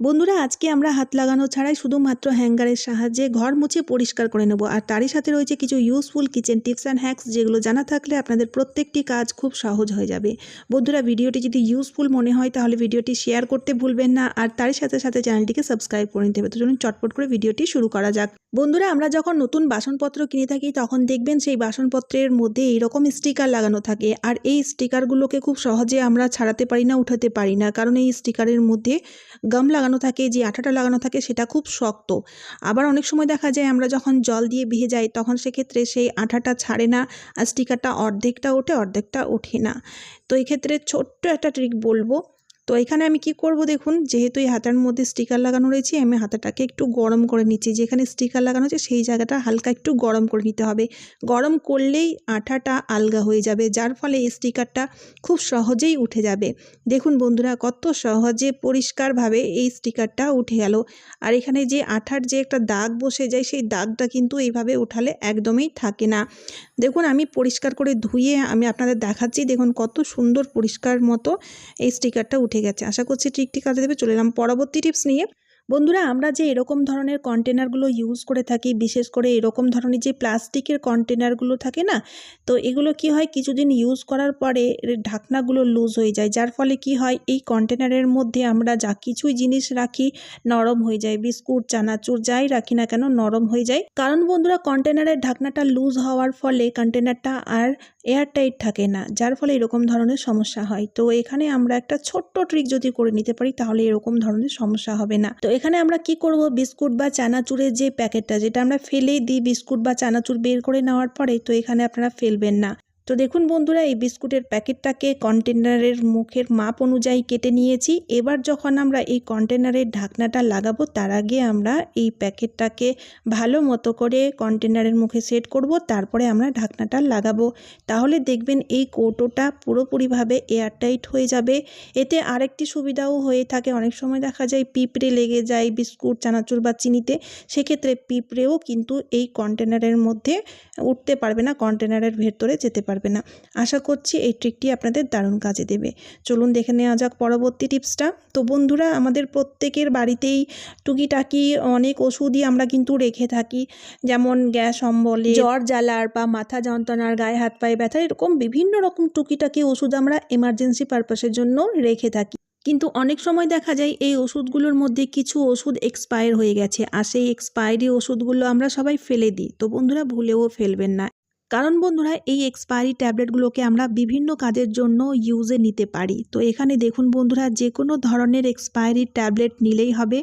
বন্ধুরা, আজকে আমরা হাত লাগানো ছাড়াই শুধুমাত্র হ্যাঙ্গারের সাহায্যে ঘর মুছে পরিষ্কার করে নেব। আর তারই সাথে রয়েছে কিছু useful kitchen tips and hacks যেগুলো জানা থাকলে আপনাদের প্রত্যেকটি কাজ খুব সহজ হয়ে যাবে। বন্ধুরা, ভিডিওটি যদি ইউজফুল মনে হয় তাহলে ভিডিওটি শেয়ার করতে ভুলবেন না। আর তারই সাথে সাথে চ্যানেলটিকে সাবস্ক্রাইব করে নিতে হবে। তো চলুন চটপট করে ভিডিওটি শুরু করা যাক। বন্ধুরা, আমরা যখন নতুন বাসনপত্র কিনে থাকি তখন দেখবেন সেই বাসনপত্রের মধ্যে এইরকম স্টিকার লাগানো থাকে। আর এই স্টিকারগুলোকে খুব সহজে আমরা ছাড়াতে পারি না, উঠাতে পারি না। কারণ এই স্টিকারের মধ্যে গাম লাগানো থাকে, যে আঠাটা লাগানো থাকে সেটা খুব শক্ত। আবার অনেক সময় দেখা যায় আমরা যখন জল দিয়ে ভিজে যাই, তখন সেক্ষেত্রে সেই আঠাটা ছাড়ে না আর স্টিকারটা অর্ধেকটা ওঠে অর্ধেকটা ওঠে না। তো এক্ষেত্রে ছোট্ট একটা ট্রিক বলব তো এখানে আমি কি করব দেখুন, যেহেতু এই হাতার মধ্যে স্টিকার লাগানো রয়েছে, আমি হাতাটাকে একটু গরম করে নিচ্ছি। যেখানে স্টিকার লাগানো আছে, সেই জায়গাটা হালকা একটু গরম করে নিতে হবে। গরম করলেই আঠাটা আলগা হয়ে যাবে, যার ফলে এই স্টিকারটা খুব সহজেই উঠে যাবে। দেখুন বন্ধুরা, কত সহজে পরিষ্কারভাবে এই স্টিকারটা উঠে গেল। আর এখানে যে আঠার যে একটা দাগ বসে যায়, সেই দাগটা কিন্তু এইভাবে উঠালে একদমই থাকে না। দেখুন, আমি পরিষ্কার করে ধুয়ে আমি আপনাদের দেখাচ্ছি, দেখুন কত সুন্দর পরিষ্কার মতো এই স্টিকারটা উঠে গেছে আশা করছি ট্রিকটি কাজে দেবে। চলে এলাম পরবর্তী টিপস নিয়ে। বন্ধুরা, আমরা যে এরকম ধরনের কন্টেনারগুলো ইউজ করে থাকি, বিশেষ করে এরকম ধরনের যে প্লাস্টিকের কন্টেনারগুলো থাকে না, তো এগুলো কি হয়, কিছুদিন ইউজ করার পরে ঢাকনাগুলো লুজ হয়ে যায়। যার ফলে কি হয়, এই কন্টেনারের মধ্যে আমরা যা কিছুই জিনিস রাখি, নরম হয়ে যায়। বিস্কুট, চানাচুর যাই রাখি না কেন, নরম হয়ে যায়। কারণ বন্ধুরা, কন্টেনারের ঢাকনাটা লুজ হওয়ার ফলে কন্টেনারটা আর এয়ারটাইট থাকে না, যার ফলে এরকম ধরনের সমস্যা হয়। তো এখানে আমরা একটা ছোট্ট ট্রিক যদি করে নিতে পারি, তাহলে এরকম ধরনের সমস্যা হবে না। তো এখানে আমরা কি করব? বিস্কুট বা চানাচুরের যে প্যাকেটটা, যেটা আমরা ফেলেই দিই বিস্কুট বা চানাচুর বের করে নেওয়ার পরে, তো এখানে আপনারা ফেলবেন না। তো দেখুন বন্ধুরা, এই বিস্কুটের প্যাকেটটাকে কন্টেনারের মুখের মাপ অনুযায়ী কেটে নিয়েছি। এবার যখন আমরা এই কন্টেনারের ঢাকনাটা লাগাবো, তার আগে আমরা এই প্যাকেটটাকে ভালো মতো করে কন্টেনারের মুখে সেট করব, তারপরে আমরা ঢাকনাটা লাগাবো। তাহলে দেখবেন এই কৌটোটা পুরোপুরিভাবে এয়ারটাইট হয়ে যাবে। এতে আরেকটি সুবিধাও হয়ে থাকে। অনেক সময় দেখা যায় পিঁপড়ে লেগে যায় বিস্কুট, চানাচুর বা চিনিতে। সেক্ষেত্রে পিঁপড়েও কিন্তু এই কন্টেনারের মধ্যে উঠতে পারবে না কন্টেনারের ভেতরে যেতে পারবে না। আশা করছি এই ট্রিকটি আপনাদের দারুণ কাজে দেবে। চলুন দেখে নেওয়া যাক পরবর্তী টিপসটা তো বন্ধুরা, আমাদের প্রত্যেকের বাড়িতেই টুকিটাকি অনেক ওষুধই আমরা কিন্তু রেখে থাকি। যেমন গ্যাস অম্বলে, জ্বর জ্বালার বা মাথা যন্ত্রণার, গায়ে হাত পায়ে ব্যথা, এরকম বিভিন্ন রকম টুকিটাকি ওষুধ আমরা এমার্জেন্সি পারপাসের জন্য রেখে থাকি। কিন্তু অনেক সময় দেখা যায় এই ওষুধগুলোর মধ্যে কিছু ওষুধ এক্সপায়ার হয়ে গেছে। আর সেই এক্সপায়ারি ওষুধগুলো আমরা সবাই ফেলে দিই। তো বন্ধুরা, ভুলেও ফেলবেন না। কারণ বন্ধুরা, এই এক্সপায়ারি ট্যাবলেটগুলোকে আমরা বিভিন্ন কাজের জন্য ইউজে নিতে পারি। তো এখানে দেখুন বন্ধুরা যে কোনো ধরনের এক্সপায়ারি ট্যাবলেট নিলেই হবে।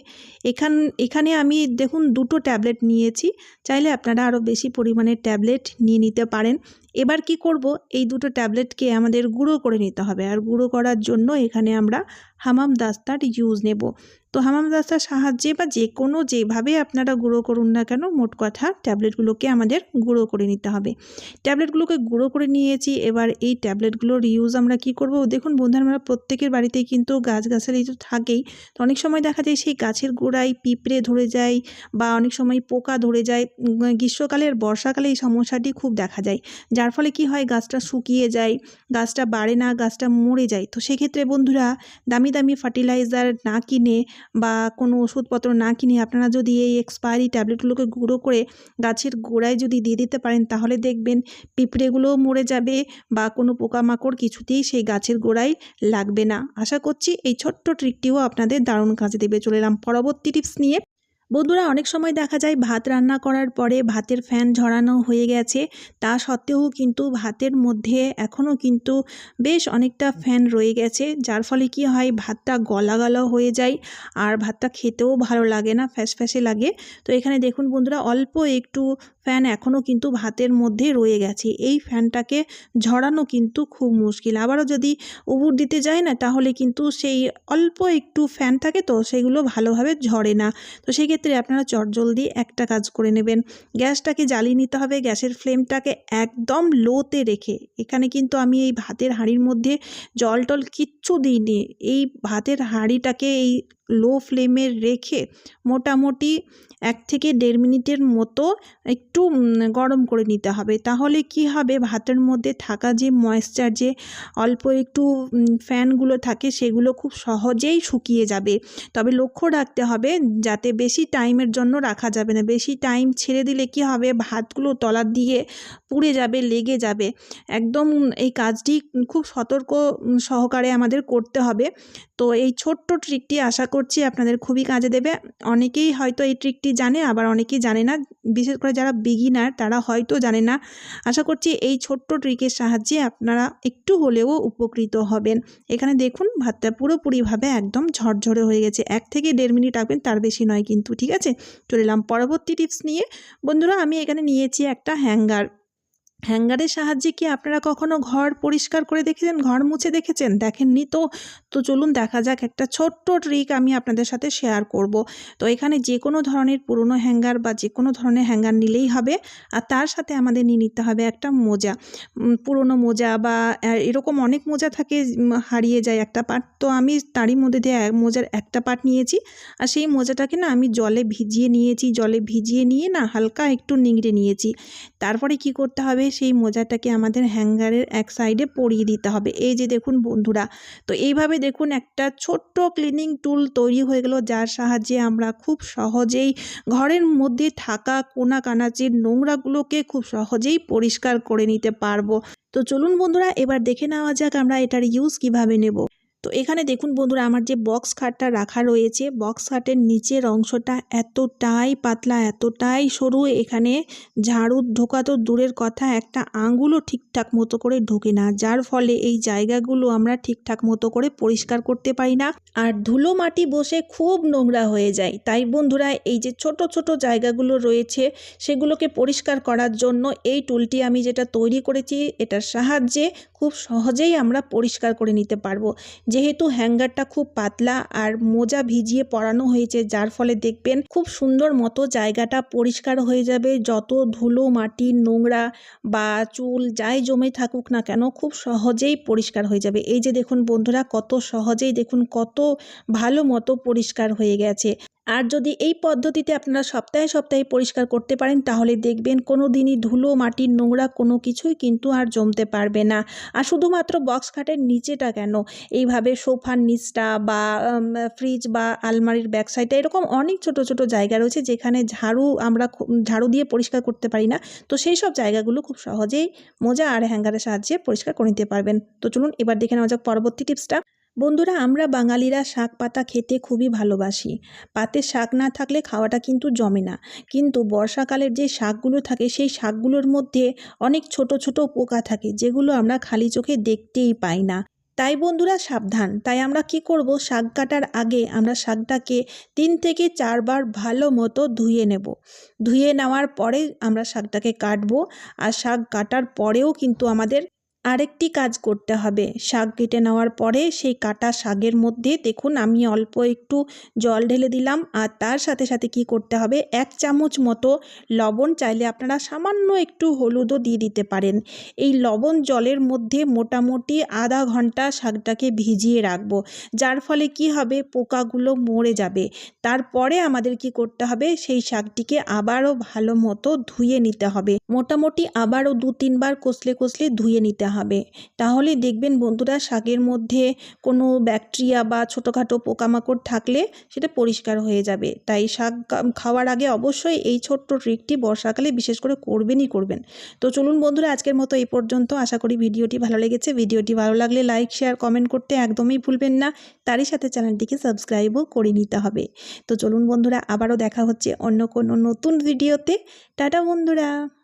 এখান, এখানে আমি দেখুন দুটো ট্যাবলেট নিয়েছি। চাইলে আপনারা আরও বেশি পরিমাণে ট্যাবলেট নিয়ে নিতে পারেন। এবার কি করব? এই দুটো ট্যাবলেটকে আমাদের গুঁড়ো করে নিতে হবে। আর গুঁড়ো করার জন্য এখানে আমরা হামাম দাস্তার ইউজ নেব। তো হামাম দাস্তার সাহায্যে বা যে কোনো যেভাবে আপনারা গুঁড়ো করুন না কেন, মোট কথা ট্যাবলেটগুলোকে আমাদের গুঁড়ো করে নিতে হবে। ট্যাবলেটগুলোকে গুঁড়ো করে নিয়েছি, এবার এই ট্যাবলেটগুলোর ইউজ আমরা কি করব? দেখুন বন্ধুরা, আমরা প্রত্যেকের বাড়িতেই কিন্তু গাছগাছালি তো থাকেই। তো অনেক সময় দেখা যায় সেই গাছের গোড়ায় পিঁপড়ে ধরে যায় বা অনেক সময় পোকা ধরে যায়। গ্রীষ্মকালে আর বর্ষাকালে এই সমস্যাটি খুব দেখা যায়। যার ফলে কি হয়, গাছটা শুকিয়ে যায়, গাছটা বাড়ে না, গাছটা মরে যায়। তো সেক্ষেত্রে বন্ধুরা, দামি দামি ফার্টিলাইজার না কিনে বা কোনো ওষুধপত্র না কিনে আপনারা যদি এই এক্সপায়ারি ট্যাবলেটগুলোকে গুঁড়ো করে গাছের গোড়ায় যদি দিয়ে দিতে পারেন, তাহলে দেখবেন পিঁপড়েগুলোও মরে যাবে বা কোনো পোকামাকড় কিছুতেই সেই গাছের গোড়ায় লাগবে না। আশা করছি এই ছোট্ট ট্রিকটিও আপনাদের দারুণ কাজে দেবে। চলে এলাম পরবর্তী টিপস নিয়ে। বন্ধুরা, অনেক সময় দেখা যায় ভাত রান্না করার পরে ভাতের ফ্যান ঝরানো হয়ে গেছে। তা সত্ত্বেও কিন্তু ভাতের মধ্যে এখনও কিন্তু বেশ অনেকটা ফ্যান রয়ে গেছে। যার ফলে কি হয়, ভাতটা গলা গলা হয়ে যায় আর ভাতটা খেতেও ভালো লাগে না ফ্যাস ফ্যাসে লাগে। তো এখানে দেখুন বন্ধুরা, অল্প একটু ফ্যান এখনও কিন্তু ভাতের মধ্যে রয়ে গেছে। এই ফ্যানটাকে ঝরানো কিন্তু খুব মুশকিল। আবারও যদি উবুর দিতে যায় না, তাহলে কিন্তু সেই অল্প একটু ফ্যান থাকে তো সেগুলো ভালোভাবে ঝরে না। তো সেই ক্ষেত্রে আপনারা চটজলদি একটা কাজ করে নেবেন। গ্যাসটাকে জ্বালিয়ে নিতে হবে। গ্যাসের ফ্লেমটাকে একদম লোতে রেখে। এখানে কিন্তু আমি এই ভাতের হাঁড়ির মধ্যে জল টল কিচ্ছু দিইনি। এই ভাতের হাঁড়িটাকে এই লো ফ্লেমে রেখে মোটামুটি এক থেকে দেড় মিনিটের মতো একটু গরম করে নিতে হবে। তাহলে কি হবে? ভাতের মধ্যে থাকা যে ময়েশ্চার যে অল্প একটু ফ্যানগুলো থাকে, সেগুলো খুব সহজেই শুকিয়ে যাবে। তবে লক্ষ্য রাখতে হবে যাতে বেশি টাইমের জন্য রাখা যাবে না। বেশি টাইম ছেড়ে দিলে কি হবে? ভাতগুলো তলার দিয়ে পুড়ে যাবে, লেগে যাবে। একদম এই কাজটি খুব সতর্ক সহকারে আমাদের করতে হবে। তো এই ছোট্ট ট্রিকটি আশা করছি, আপনাদের খুবই কাজে দেবে। অনেকেই হয়তো এই ট্রিকটি জানে, আবার অনেকেই জানে না। বিশেষ করে যারা বিগিনার তারা হয়তো জানে না। আশা করছি এই ছোট্ট ট্রিকের সাহায্যে আপনারা একটু হলেও উপকৃত হবেন। এখানে দেখুন, ভাতটা পুরোপুরিভাবে একদম ঝরঝরে হয়ে গেছে। এক থেকে দেড় মিনিট রাখবেন তার বেশি নয় কিন্তু, ঠিক আছে? চলে এলাম পরবর্তী টিপস নিয়ে। বন্ধুরা, আমি এখানে নিয়েছি একটা হ্যাঙ্গার হ্যাঙ্গারের সাহায্যে কি আপনারা কখনো ঘর পরিষ্কার করে দেখেছেন, ঘর মুছে দেখেছেন? দেখেননি তো? তো চলুন দেখা যাক, একটা ছোট্ট ট্রিক আমি আপনাদের সাথে শেয়ার করব। তো এখানে যে কোনো ধরনের পুরনো হ্যাঙ্গার বা যে কোনো ধরনের হ্যাঙ্গার নিলেই হবে, আর তার সাথে আমাদের নিয়ে নিতে হবে একটা মোজা। পুরনো মোজা বা এরকম অনেক মোজা থাকে হারিয়ে যায় একটা পার্ট তো আমি তারই মধ্যে দিয়ে মোজার একটা পার্ট নিয়েছি, আর সেই মোজাটাকে না আমি জলে ভিজিয়ে নিয়েছি, জলে ভিজিয়ে নিয়ে না হালকা একটু নিংড়ে নিয়েছি। তারপরে কি করতে হবে? সেই মোজাটাকে আমাদের হ্যাঙ্গারের এক সাইডে পরিয়ে দিতে হবে। এই যে দেখুন বন্ধুরা, তো এইভাবে দেখুন একটা ছোট্ট ক্লিনিং টুল তৈরি হয়ে গেল, যার সাহায্যে আমরা খুব সহজেই ঘরের মধ্যে থাকা কোনা কানাচির নোংরাগুলোকে খুব সহজেই পরিষ্কার করে নিতে পারব। তো চলুন বন্ধুরা, এবার দেখে নেওয়া যাক আমরা এটার ইউজ কীভাবে নেব। তো এখানে দেখুন বন্ধুরা, আমার যে বক্স খাটটা রাখা রয়েছে বক্স খাটের নিচের অংশটা এতটাই পাতলা, এতটাই সরু, এখানে ঝাড়ু ঢোকা তো দূরের কথা, একটা আঙুলও ঠিকঠাক মতো করে ঢোকে না, যার ফলে এই জায়গাগুলো আমরা ঠিকঠাক মতো করে পরিষ্কার করতে পারি না আর ধুলো মাটি বসে খুব নোংরা হয়ে যায়। তাই বন্ধুরা, এই যে ছোট ছোট জায়গাগুলো রয়েছে, সেগুলোকে পরিষ্কার করার জন্য এই টুলটি আমি যেটা তৈরি করেছি, এটার সাহায্যে খুব সহজেই আমরা পরিষ্কার করে নিতে পারব। যেহেতু হ্যাঙ্গারটা খুব পাতলা আর মোজা ভিজিয়ে পরানো হয়েছে, যার ফলে দেখবেন খুব সুন্দর মতো জায়গাটা পরিষ্কার হয়ে যাবে। যত ধুলো, মাটি, নোংরা বা চুল যাই জমে থাকুক না কেন, খুব সহজেই পরিষ্কার হয়ে যাবে। এই যে দেখুন বন্ধুরা, কত সহজেই দেখুন কত ভালো মতো পরিষ্কার হয়ে গেছে। আর যদি এই পদ্ধতিতে আপনারা সপ্তাহে সপ্তাহে পরিষ্কার করতে পারেন, তাহলে দেখবেন কোনো দিনই ধুলো, মাটির নোংরা কোনো কিছুই কিন্তু আর জমতে পারবে না। আর শুধুমাত্র বক্স খাটের নিচেটা কেন? এইভাবে সোফার নিচটা বা ফ্রিজ বা আলমারির ব্যাক সাইডটা এরকম অনেক ছোট ছোট জায়গা রয়েছে যেখানে ঝাড়ু আমরা ঝাড়ু দিয়ে পরিষ্কার করতে পারি না। তো সেই সব জায়গাগুলো খুব সহজেই মোজা আর হ্যাঙ্গারের সাহায্যে পরিষ্কার করে নিতে পারবেন। তো চলুন এবার দেখে নেওয়া যাক পরবর্তী টিপসটা। বন্ধুরা, আমরা বাঙালিরা শাক পাতা খেতে খুবই ভালোবাসি। পাতে শাক না থাকলে খাওয়াটা কিন্তু জমে না। কিন্তু বর্ষাকালের যে শাকগুলো থাকে, সেই শাকগুলোর মধ্যে অনেক ছোট ছোট পোকা থাকে, যেগুলো আমরা খালি চোখে দেখতেই পাই না। তাই বন্ধুরা, সাবধান। তাই আমরা কি করব? শাক কাটার আগে আমরা শাকটাকে তিন থেকে চারবার ভালো মতো ধুয়ে নেব। ধুয়ে নেওয়ার পরে আমরা শাকটাকে কাটবো। আর শাক কাটার পরেও কিন্তু আমাদের আরেকটি কাজ করতে হবে। শাক কেটে নেওয়ার পরে সেই কাটা শাকের মধ্যে দেখুন আমি অল্প একটু জল ঢেলে দিলাম আর তার সাথে সাথে কি করতে হবে? এক চামচ মতো লবণ চাইলে আপনারা সামান্য একটু হলুদও দিয়ে দিতে পারেন। এই লবণ জলের মধ্যে মোটামুটি আধা ঘণ্টা শাকটাকে ভিজিয়ে রাখব। যার ফলে কি হবে? পোকাগুলো মরে যাবে। তারপরে আমাদের কি করতে হবে? সেই শাকটিকে আবারও ভালো মতো ধুয়ে নিতে হবে। মোটামুটি আবারও দু তিনবার কষলে কষলে ধুয়ে নিতে হবে। তাহলে দেখবেন বন্ধুরা, শাকের মধ্যে কোনো ব্যাকটেরিয়া বা ছোটোখাটো পোকামাকড় থাকলে সেটা পরিষ্কার হয়ে যাবে। তাই শাক খাওয়ার আগে অবশ্যই এই ছোট্ট ট্রিকটি বর্ষাকালে বিশেষ করে করবেনই করবেন। তো চলুন বন্ধুরা, আজকের মতো এই পর্যন্ত। আশা করি ভিডিওটি ভালো লেগেছে। ভিডিওটি ভালো লাগলে লাইক শেয়ার কমেন্ট করতে একদমই ভুলবেন না। তারই সাথে চ্যানেলটিকে সাবস্ক্রাইবও করে নিতে হবে। তো চলুন বন্ধুরা, আবারও দেখা হচ্ছে অন্য কোনো নতুন ভিডিওতে টাটা বন্ধুরা!